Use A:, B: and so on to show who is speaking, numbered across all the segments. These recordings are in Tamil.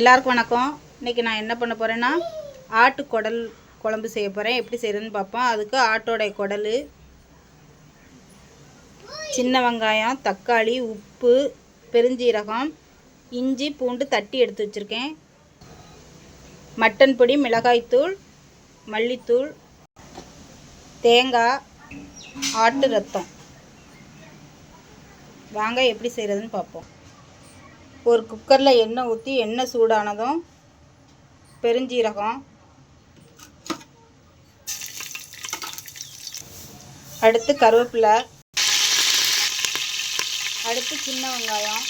A: எல்லாருக்கும் வணக்கம். இன்றைக்கி நான் என்ன பண்ண போகிறேன்னா ஆட்டு குடல் குழம்பு செய்ய போகிறேன் எப்படி செய்கிறதுன்னு பார்ப்போம். அதுக்கு ஆட்டோடைய குடல் சின்ன வெங்காயம் தக்காளி உப்பு பெருஞ்சீரகம் இஞ்சி பூண்டு தட்டி எடுத்து வச்சுருக்கேன். மட்டன் பொடி மிளகாய்த்தூள் மல்லித்தூள் தேங்காய் ஆட்டு ரத்தம். வாங்க எப்படி செய்கிறதுன்னு பார்ப்போம். ஒரு குக்கரில் எண்ணெய் ஊற்றி எண்ணெய் சூடானதும் பெருஞ்சீரகம். அடுத்து கருவேப்பிலை. அடுத்து சின்ன வெங்காயம்.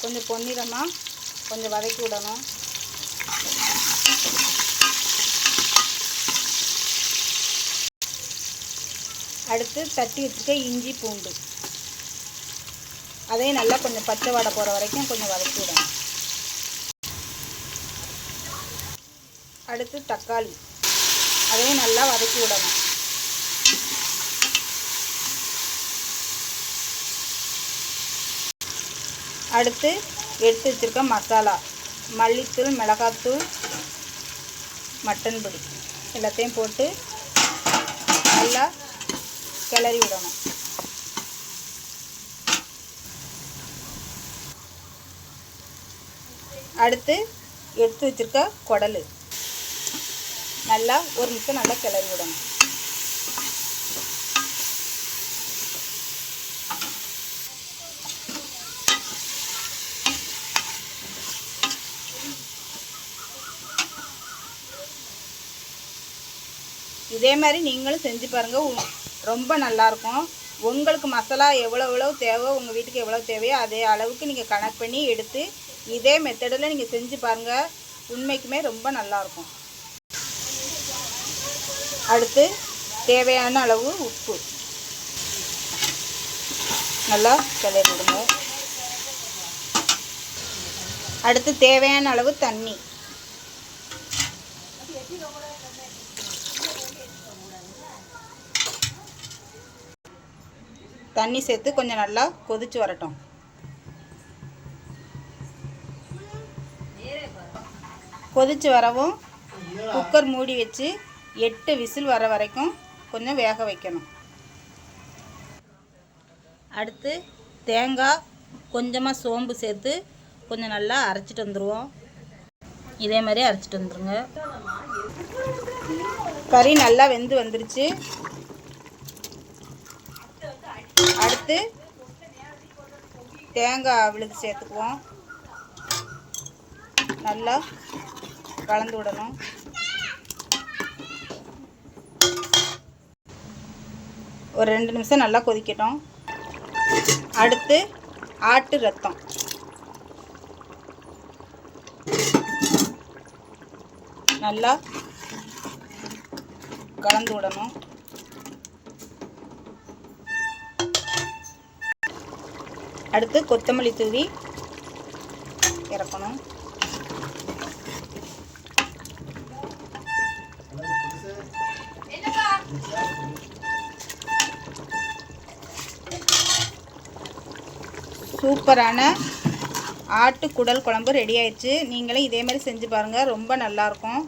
A: கொஞ்சம் பொன்னிறமாக கொஞ்சம் வதக்கி விடணும். அடுத்து தட்டி வச்சுக்க இஞ்சி பூண்டு. அதையும் நல்லா கொஞ்சம் பச்சை வாடை போகிற வரைக்கும் கொஞ்சம் வதக்கி விடணும். அடுத்து தக்காளி. அதையும் நல்லா வதக்கி விடணும். அடுத்து எடுத்து வச்சுருக்க மசாலா. மல்லித்தூள் மிளகாத்தூள் மட்டன் பொடி. எல்லாத்தையும் போட்டு நல்லா கிளறி விடணும். அடுத்து எடுத்து வச்சுருக்க குடல். நல்லா ஒரு நிமிஷம் நல்லா கிளறி விடணும். இதே மாதிரி நீங்களும் செஞ்சு பாருங்கள் உ- ரொம்ப நல்லாயிருக்கும் உங்களுக்கு மசாலா எவ்வளோ எவ்வளோ தேவை உங்கள் வீட்டுக்கு எவ்வளோ தேவையோ அதே அளவுக்கு நீங்கள் கணக்கு பண்ணி எடுத்து இதே மெத்தடில் நீங்கள் செஞ்சு பாருங்கள் உண்மைக்குமே ரொம்ப நல்லாயிருக்கும். அடுத்து தேவையான அளவு உப்பு. நல்லா கிளறி விடுங்க அடுத்து தேவையான அளவு தண்ணி. தண்ணி சேர்த்து கொஞ்சம் நல்லா கொதிச்சு வரட்டும். கொதிச்சு வரவும் குக்கர் மூடி வச்சு எட்டு விசில் வர வரைக்கும் கொஞ்சம் வேக வைக்கணும். அடுத்து தேங்காய் கொஞ்சமாக சோம்பு சேர்த்து கொஞ்சம் நல்லா அரைச்சிட்டு வந்துடுவோம் இதே மாதிரி அரைச்சிட்டு வந்துருங்க. கறி நல்லா வெந்து வந்துருச்சு. அடுத்து தேங்காய் விழுது சேர்த்துக்குவோம். நல்லா கலந்து விடணும். ஒரு ரெண்டு நிமிஷம் நல்லா கொதிக்கட்டும். அடுத்து ஆட்டு ரத்தம். நல்லா கலந்து விடணும். அடுத்து கொத்தமல்லி தூவி இறக்கணும். சூப்பரான ஆட்டு குடல் குழம்பு ரெடி ஆயிடுச்சு. நீங்களும் இதே மாதிரி செஞ்சு பாருங்கள் ரொம்ப நல்லாயிருக்கும்